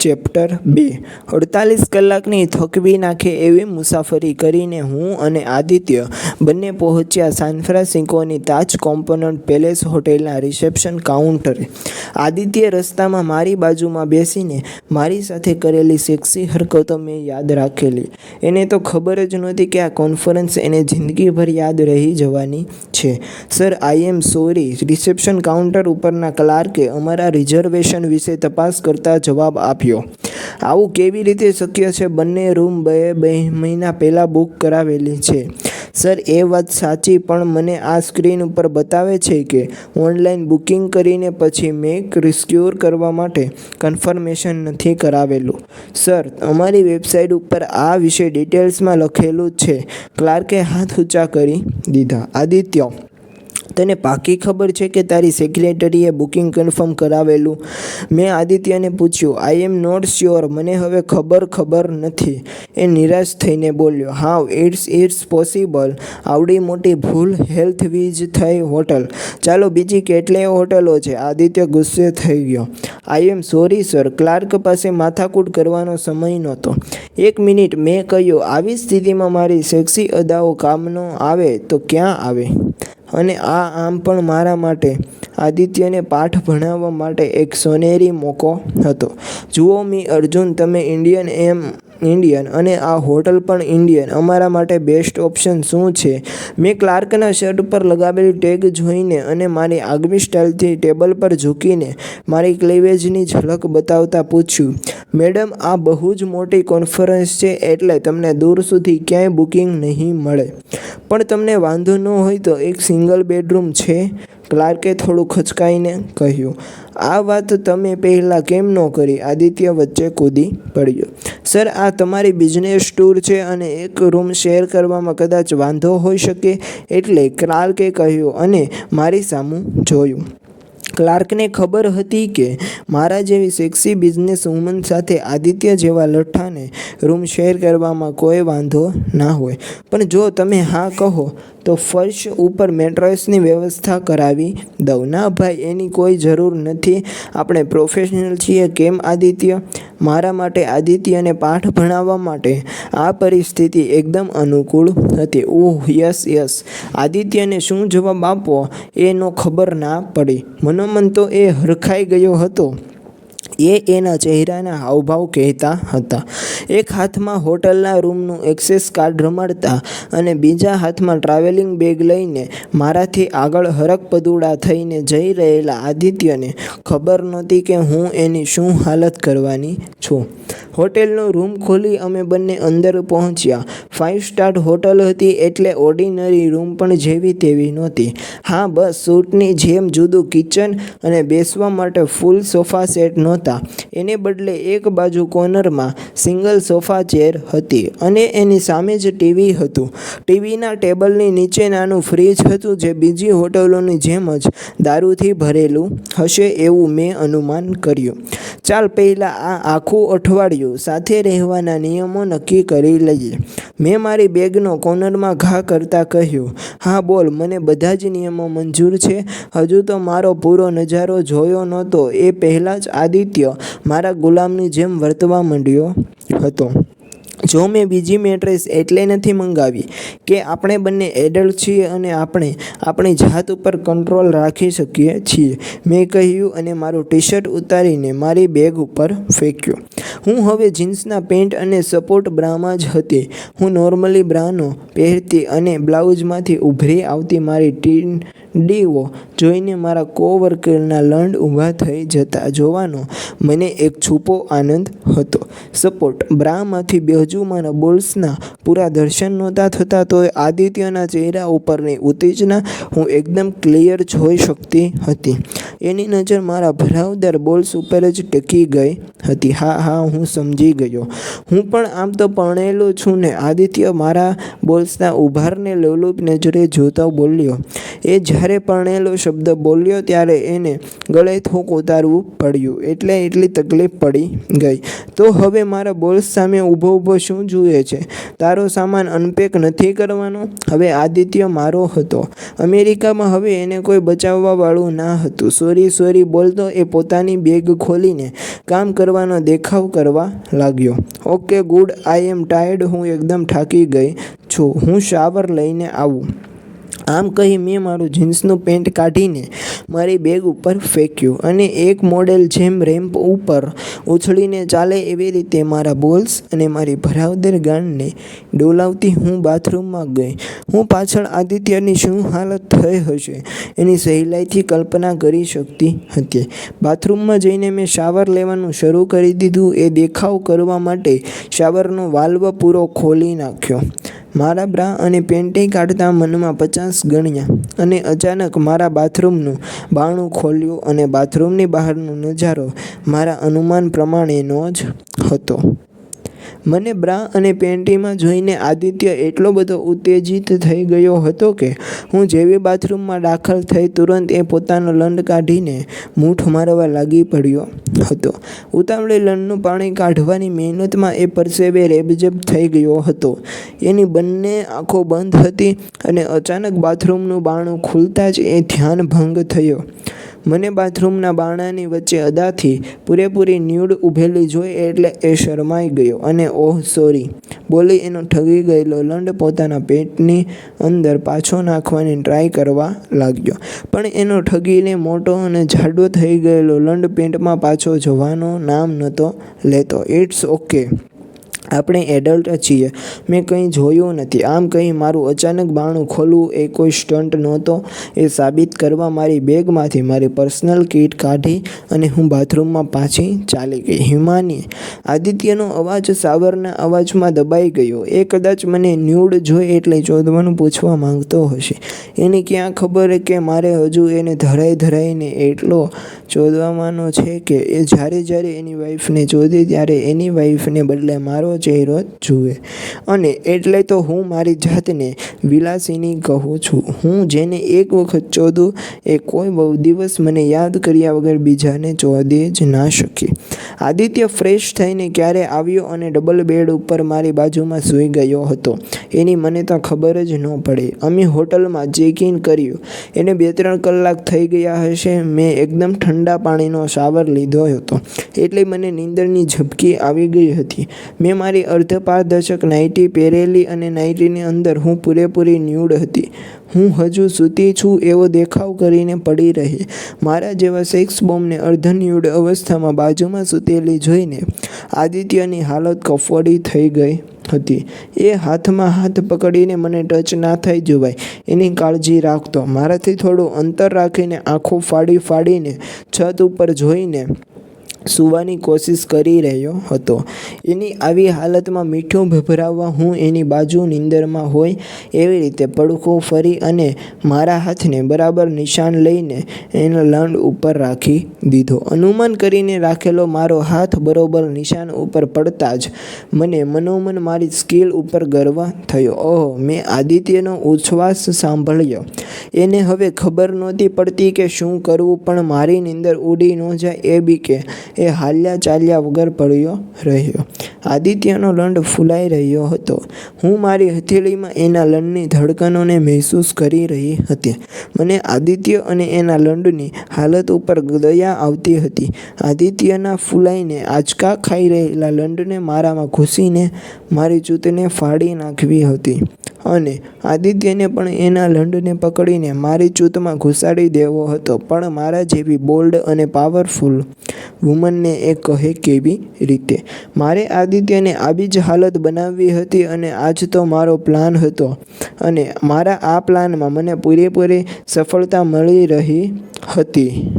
Chapter બે. અડતાલીસ કલાકની થકવી નાખે એવી મુસાફરી કરીને હું અને આદિત્ય બંને પહોંચ્યા સાન ફ્રાન્સિસ્કોની તાજ કોમ્પોનન્ટ પેલેસ હોટેલના રિસેપ્શન કાઉન્ટરે. આદિત્ય રસ્તામાં મારી બાજુમાં બેસીને મારી સાથે કરેલી સેક્સી હરકતો મેં યાદ રાખેલી. એને તો ખબર જ નહોતી કે આ કોન્ફરન્સ એને જિંદગીભર યાદ રહી જવાની છે. Sir I am sorry reception counter ઉપરના ક્લાર્કે અમારા રિઝર્વેશન વિશે તપાસ કરતા જવાબ આપ્યો. આવું કેવી રીતે શક્ય છે? બંને રૂમ બે બે મહિના પહેલાં બુક કરાવેલી છે. સર, એ વાત સાચી, પણ મને આ સ્ક્રીન ઉપર બતાવે છે કે ઓનલાઈન બુકિંગ કરીને પછી મેં રિસ્ક્યોર કરવા માટે કન્ફર્મેશન નથી કરાવેલું. સર, અમારી વેબસાઇટ ઉપર આ વિશે ડિટેલ્સમાં લખેલું છે. ક્લાર્કે હાથ ઊંચા કરી દીધા. આદિત્ય તને પાકી ખબર છે કે તારી સેક્રેટરીએ બુકિંગ કન્ફર્મ કરાવેલું? મેં આદિત્યને પૂછ્યું આઈ એમ નોટ શ્યોર મને હવે ખબર ખબર નથી. એ નિરાશ થઈને બોલ્યો હા ઇટ્સ ઇટ્સ પોસિબલ આવડી મોટી ભૂલ હેલ્થ વીજ થઈ હોટલ. ચાલો, બીજી કેટલીય હોટલો છે? આદિત્ય ગુસ્સે થઈ ગયો I am sorry sir clerk પાસે માથાકૂટ કરવાનો સમય નહોતો. એક મિનિટ, મેં કહ્યું, આવી સ્થિતિમાં મારી સેક્સી અદાઓ કામનો આવે તો ક્યાં આવે? અને આ આમ પણ મારા માટે, આદિત્યને પાઠ ભણાવવા માટે એક સોનેરી મોકો હતો. જુઓ મી અર્જુન, તમે ઇન્ડિયન એમ ઇન્ડિયન અને આ હોટલ પણ ઇન્ડિયન. અમારા માટે બેસ્ટ ઓપ્શન શું છે? મેં ક્લાર્કના શર્ટ પર લગાવેલી ટેગ જોઈને અને મારી આગવી સ્ટાઇલથી ટેબલ પર ઝૂકીને મારી ક્લેવેજની ઝલક બતાવતા પૂછ્યું મેડમ, આ બહુ જ મોટી કોન્ફરન્સ છે એટલે તમને દૂર સુધી ક્યાંય બુકિંગ નહીં મળે. પણ તમને વાંધો ન હોય તો એક સિંગલ બેડરૂમ છે, ક્લાર્કે થોડું ખચકાઈને કહ્યું. આ વાત તમે પહેલાં કેમ ન કરી? આદિત્ય વચ્ચે કૂદી પડ્યો. સર, આ તમારી બિઝનેસ ટૂર છે અને એક રૂમ શેર કરવામાં કદાચ વાંધો હોઈ શકે. એટલે ક્લાર્કે કહ્યું, અને મારી સામું જોયું. ક્લાર્કને ખબર હતી કે મારા જેવી સેક્સી બિઝનેસ વુમન સાથે આદિત્ય જેવા લઠ્ઠાને રૂમ શેર કરવામાં કોઈ વાંધો ના હોય. પણ જો તમે હા કહો, તો ફર્શ ઉપર મેટ્રેસની વ્યવસ્થા કરાવી દઉં. ના ભાઈ, એની કોઈ જરૂર નથી. આપણે પ્રોફેશનલ છીએ. કેમ આદિત્ય? મારા માટે આદિત્યને પાઠ ભણાવવા માટે આ પરિસ્થિતિ એકદમ અનુકૂળ હતી. ઓહ યસ યસ. આદિત્યને શું જવાબ આપવો? એનો ખબર ના પડી. મનોમન તો એ હરખાઈ ગયો હતો. એ એના ચહેરાના હાવભાવ કહેતા હતા. એક હાથમાં હોટલના રૂમનું એક્સેસ કાર્ડ રમાડતા અને બીજા હાથમાં ટ્રાવેલિંગ બેગ લઈને મારાથી આગળ હરકપદુડા થઈને જઈ રહેલા આદિત્યને ખબર નહોતી કે હું એની શું હાલત કરવાની છું. હોટેલનો રૂમ ખોલી અમે બંને અંદર પહોંચ્યા. ફાઇવ સ્ટાર હોટલ હતી એટલે ઓર્ડિનરી રૂમ પણ જેવી તેવી નહોતી. હા બસ, સૂટની જેમ જુદું કિચન અને બેસવા માટે ફૂલ સોફા સેટ નહોતા. એને બદલે એક બાજુ કોર્નરમાં સિંગલ સોફા ચેર હતી અને એની સામે જ ટીવી હતું. ટીવીના ટેબલની નીચે નાનું ફ્રીજ હતું જે બીજી હોટલોની જેમ જ દારૂથી ભરેલું હશે એવું મેં અનુમાન કર્યું. ચાલ પહેલાં આ આખું અઠવાડિયું સાથે રહેવાના નિયમો નક્કી કરી લઈએ. મેં મારી બેગનો કોર્નરમાં ઘા કરતાં કહ્યું, હા બોલ, મને બધા જ નિયમો મંજૂર છે. હજુ તો મારો પૂરો નજારો જોયો નહોતો. એ પહેલાં જ આદિત્ય મારા ગુલામની જેમ વર્તવા માંડ્યો હતો. જો મેં બીજી મેટ્રેસ એટલે નથી મંગાવી, કે આપણે બંને એડલ્ટ છીએ અને આપણે આપણી જાત ઉપર કંટ્રોલ રાખી શકીએ છીએ. મેં કહ્યું અને મારું ટી શર્ટ ઉતારીને મારી બેગ ઉપર ફેંક્યું. હું હવે જીન્સના પેન્ટ અને સપોર્ટ બ્રામાં જ હતી. હું નોર્મલી બ્રાનો પહેરતી અને બ્લાઉઝમાંથી ઉભરી આવતી મારી ટીન ડીઓ જોઈને મારા કોવર્કરના લંડ ઊભા થઈ જતા જોવાનો મને એક છૂપો આનંદ હતો. સપોર્ટ બ્રામાંથી બાજુમાંના બોલ્સના પૂરા દર્શન નહોતા થતા તોય આદિત્યના ચહેરા ઉપરની ઉત્તેજના હું એકદમ ક્લિયર જોઈ શકતી હતી. એની નજર મારા ભરાવદાર બોલ્સ ઉપર જ ટકી ગઈ હતી. હા હા, હું સમજી ગયો. હું પણ આમ તો પરણેલો છું ને આદિત્ય મારા બોલ્સના ઉભારને લોલુપ નજરે જોતા બોલ્યો એ જ્યારે પરણેલો શબ્દ બોલ્યો ત્યારે એને ગળે થોક ઉતારવું પડ્યું એટલે એટલી તકલીફ પડી ગઈ. તો હવે મારા બોલ્સ સામે ઊભો ઊભો શું જુએ છે? તારો સામાન અનપેક નથી કરવાનો? હવે આદિત્ય મારો હતો. અમેરિકામાં હવે એને કોઈ બચાવવાવાળું ના હતું. સોરી સોરી બોલતો એ પોતાની બેગ ખોલીને કામ કરવાનો દેખાવ કરવા લાગ્યો. Okay good I am tired હું એકદમ થાકી ગઈ છું. હું શાવર લઈને આવું. આમ કહી મેં મારું જીન્સનું પેન્ટ કાઢીને મારી બેગ ઉપર ફેંક્યું અને એક મોડેલ જેમ રેમ્પ ઉપર ઉછળીને ચાલે એવી રીતે મારા બોલ્સ અને મારી ભરાવદર ગાંડને ડોલાવતી હું બાથરૂમમાં ગઈ. હું પાછળ આદિત્યની શું હાલત થઈ હશે એની સહેલાઈથી કલ્પના કરી શકતી હતી. બાથરૂમમાં જઈને મેં શાવર લેવાનું શરૂ કરી દીધું. એ દેખાવ કરવા માટે શાવરનો વાલ્વ પૂરો ખોલી નાખ્યો. મારા બ્રા અને પેન્ટે કાઢતા મનમાં પચાસ ગણ્યા અને અચાનક મારા બાથરૂમનું બાણું ખોલ્યું અને બાથરૂમની બહારનો નજારો મારા અનુમાન પ્રમાણેનો જ હતો. મને બ્રા અને પેન્ટીમાં જોઈને આદિત્ય એટલો બધો ઉત્તેજિત થઈ ગયો હતો કે હું જેવી બાથરૂમમાં દાખલ થઈ તુરંત એ પોતાનો લંડ કાઢીને મૂઠ મારવા લાગી પડ્યો હતો. ઉતાવળે લંડનું પાણી કાઢવાની મહેનતમાં એ પરસેવે રેબજેબ થઈ ગયો હતો. એની બંને આંખો બંધ હતી અને અચાનક બાથરૂમનું બાણું ખુલતાં જ એ ધ્યાન ભંગ થયો. મને બાથરૂમના બારણાની વચ્ચે અદાથી પૂરેપૂરી ન્યૂડ ઊભેલી જોઈ એટલે એ શરમાઈ ગયો અને ઓહ, સોરી. બોલી એનો ઠગી ગયેલો લંડ પોતાના પેટની અંદર પાછો નાખવાની ટ્રાય કરવા લાગ્યો. પણ એનો ઠગીને મોટો અને જાડો થઈ ગયેલો લંડ પેન્ટમાં પાછો જવાનો નામ નહોતો લેતો. ઇટ્સ ઓકે આપણે એડલ્ટ છીએ. મેં કંઈ જોયું નથી. આમ કહી મારું અચાનક બાણું ખોલવું એ કોઈ સ્ટન્ટ નહોતો. એ સાબિત કરવા મારી બેગમાંથી મારી પર્સનલ કિટ કાઢી અને હું બાથરૂમમાં પાછી ચાલી ગઈ. હિમાની, આદિત્યનો અવાજ સાવરના અવાજમાં દબાઈ ગયો. એ કદાચ મને ન્યૂડ જોઈ એટલે ચોદવાનું પૂછવા માંગતો હશે. એની ક્યાં ખબર કે મારે હજુ એને ધરાઈ ધરાઈને એટલો ચોદવામાંનો છે કે એ જ્યારે જ્યારે એની વાઈફને ચોદે ત્યારે એની વાઈફને બદલે મારો ચહેરો જુએ. અને એટલે તો હું મારી જાતને વિલાસીની કહું છું. હું જેને એક વખત ચોદું એ કોઈ બહુ દિવસ મને યાદ કર્યા વગર બીજાને ચોદે જ ના શકી. આદિત્ય ફ્રેશ થઈને ક્યારે આવ્યો અને ડબલ બેડ ઉપર મારી બાજુમાં સૂઈ ગયો હતો, એની મને તો ખબર જ ન પડે. અમે હોટલમાં ચેક ઇન કર્યું. એને બે ત્રણ કલાક થઈ ગયા હશે, મેં એકદમ ઠંડા પાણીનો શાવર લીધો હતો. એટલે મને નીંદરની ઝપકી આવી ગઈ હતી. મેં મારી અર્ધપારદર્શક નાઇટી પહેરેલી અને નાઇટીની અંદર હું પૂરેપૂરી ન્યૂડ હતી. હું હજુ સૂતી છું એવો દેખાવ કરીને પડી રહી. મારા જેવા સેક્સ બોમ્બને અર્ધ ન્યૂડ અવસ્થામાં બાજુમાં સૂતેલી જોઈને આદિત્યની હાલત કફોડી થઈ ગઈ હતી. એ હાથમાં હાથ પકડીને મને ટચ ના થઈ જવાય, એની કાળજી રાખતો. મારાથી થોડું અંતર રાખીને આંખો ફાડી ફાડીને છત ઉપર જોઈને સૂવાની કોશિશ કરી રહ્યો હતો. એની આવી હાલતમાં મીઠું ભભરાવવા હું એની બાજુ નીંદરમાં હોય એવી રીતે પડખું ફરી અને મારા હાથને બરાબર નિશાન લઈને એના લંડ ઉપર રાખી દીધો. અનુમાન કરીને રાખેલો મારો હાથ બરોબર નિશાન ઉપર પડતા જ મને મનોમન મારી સ્કિલ ઉપર ગર્વ થયો. ઓહો, મેં આદિત્યનો ઉચ્છવાસ સાંભળ્યો. એને હવે ખબર નહોતી પડતી કે શું કરવું, પણ મારી નીંદર ઉડી ન જાય એ બી કે. એ હાલ્યા ચાલ્યા વગર પડ્યો રહ્યો. આદિત્યનો લંડ ફૂલાઈ રહ્યો હતો. હું મારી હથેળીમાં એના લંડની ધડકનોને મહેસૂસ કરી રહી હતી. મને આદિત્ય અને એના લંડની હાલત ઉપર દયા આવતી હતી. આદિત્યના ફૂલાઈને આંચકા ખાઈ રહેલા લંડને મારામાં ઘૂસીને મારી ચૂતને ફાડી નાખવી હતી. અને આદિત્યને પણ એના લંડને પકડીને મારી ચૂતમાં ઘુસાડી દેવો હતો. પણ મારા જેવી બોલ્ડ અને પાવરફુલ વુમનને એ કહે કેવી રીતે? મારે આદિત્યને આવી જ હાલત બનાવવી હતી અને આજ તો મારો પ્લાન હતો. અને મારા આ પ્લાનમાં મને પૂરેપૂરી સફળતા મળી રહી હતી.